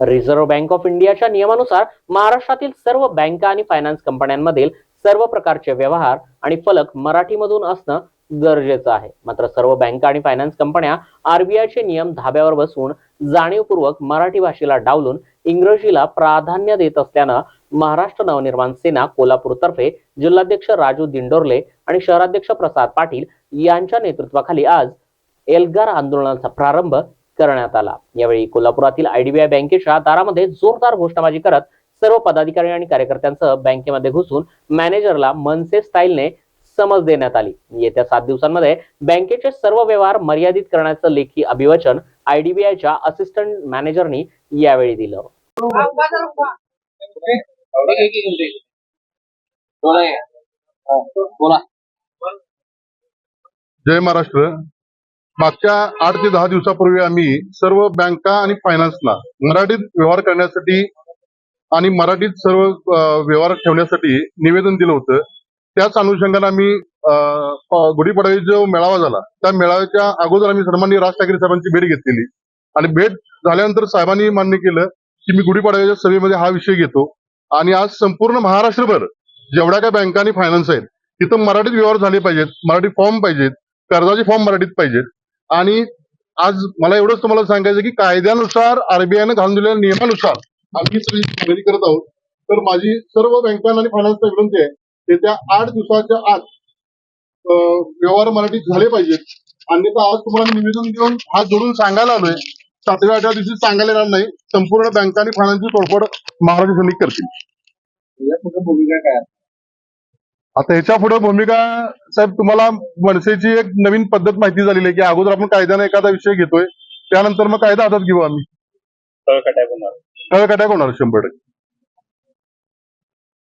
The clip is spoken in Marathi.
रिझर्व्ह बँक ऑफ इंडियाच्या नियमानुसार महाराष्ट्रातील सर्व बँका आणि फायनान्स कंपन्यांमधील सर्व प्रकारचे व्यवहार आणि फलक मराठीमधून असणं गरजेचं आहे. मात्र सर्व बँका आणि फायनान्स कंपन्या आरबीआयचे नियम धाब्यावर बसवून जाणीवपूर्वक मराठी भाषेला डावलून इंग्रजीला प्राधान्य देत असल्यानं महाराष्ट्र नवनिर्माण सेना कोल्हापूरतर्फे जिल्हाध्यक्ष राजू दिंडोरले आणि शहराध्यक्ष प्रसाद पाटील यांच्या नेतृत्वाखाली आज एल्गार आंदोलनाचा प्रारंभ करण्यात आला. यावेळी कोल्हापुरातील आयडीबीआय बँकेच्या दारामध्ये जोरदार घोषणाबाजी करत सर्व पदाधिकारी आणि कार्यकर्त्यांसह बँकेमध्ये घुसून मॅनेजरला मनसे स्टाईलने समज देण्यात आली. येत्या सात दिवसांमध्ये बँकेचे सर्व व्यवहार मर्यादित करण्याचं लेखी अभिवचन आयडीबीआयच्या असिस्टंट मॅनेजरनी यावेळी दिलं. जय महाराष्ट्र. मागच्या आठ ते दहा दिवसापूर्वी आम्ही सर्व बँका आणि फायनान्सला मराठीत व्यवहार करण्यासाठी आणि मराठीत सर्व व्यवहार ठेवण्यासाठी निवेदन दिलं होतं. त्याच अनुषंगाने आम्ही अं, गुढीपाडवी जो मेळावा झाला त्या मेळाव्याच्या अगोदर आम्ही सर्वांनी राज ठाकरे साहेबांची भेट घेतलेली. आणि भेट झाल्यानंतर साहेबांनी मान्य केलं की मी गुढीपाडव्याच्या सभेमध्ये हा विषय घेतो. आणि आज संपूर्ण महाराष्ट्रभर जेवढ्या काय बँका आणि फायनान्स आहेत तिथं मराठीत व्यवहार झाले पाहिजेत मराठी फॉर्म पाहिजेत कर्जाचे फॉर्म मराठीत पाहिजेत. आणि आज मला एवढंच तुम्हाला सांगायचं की कायद्यानुसार आरबीआयनं घालून दिलेल्या नियमानुसार आम्ही सगळी खरेदी करत आहोत. तर माझी सर्व बँकांना आणि फायनान्सला विनंती आहे ते त्या आठ दिवसाच्या आत व्यवहार मराठीत झाले पाहिजेत. अन्यथा आज तुम्हाला निवेदन देऊन हात जोडून सांगायला आलोय. सातव्या आठव्या दिवशी सांगायला येणार नाही. संपूर्ण बँका आणि फायनान्सची तोडफोड महाराष्ट्र सैनिक करतील. भूमिका काय? आता ह्याच्या पुढे भूमिका साहेब तुम्हाला मनसेची एक नवीन पद्धत माहिती झालेली आहे की अगोदर आपण कायद्याने एखादा विषय घेतोय त्यानंतर मग कायदा हातात घेऊ आम्ही. तळकटाय होणार. कळकट्याक होणार शंभर टक्के.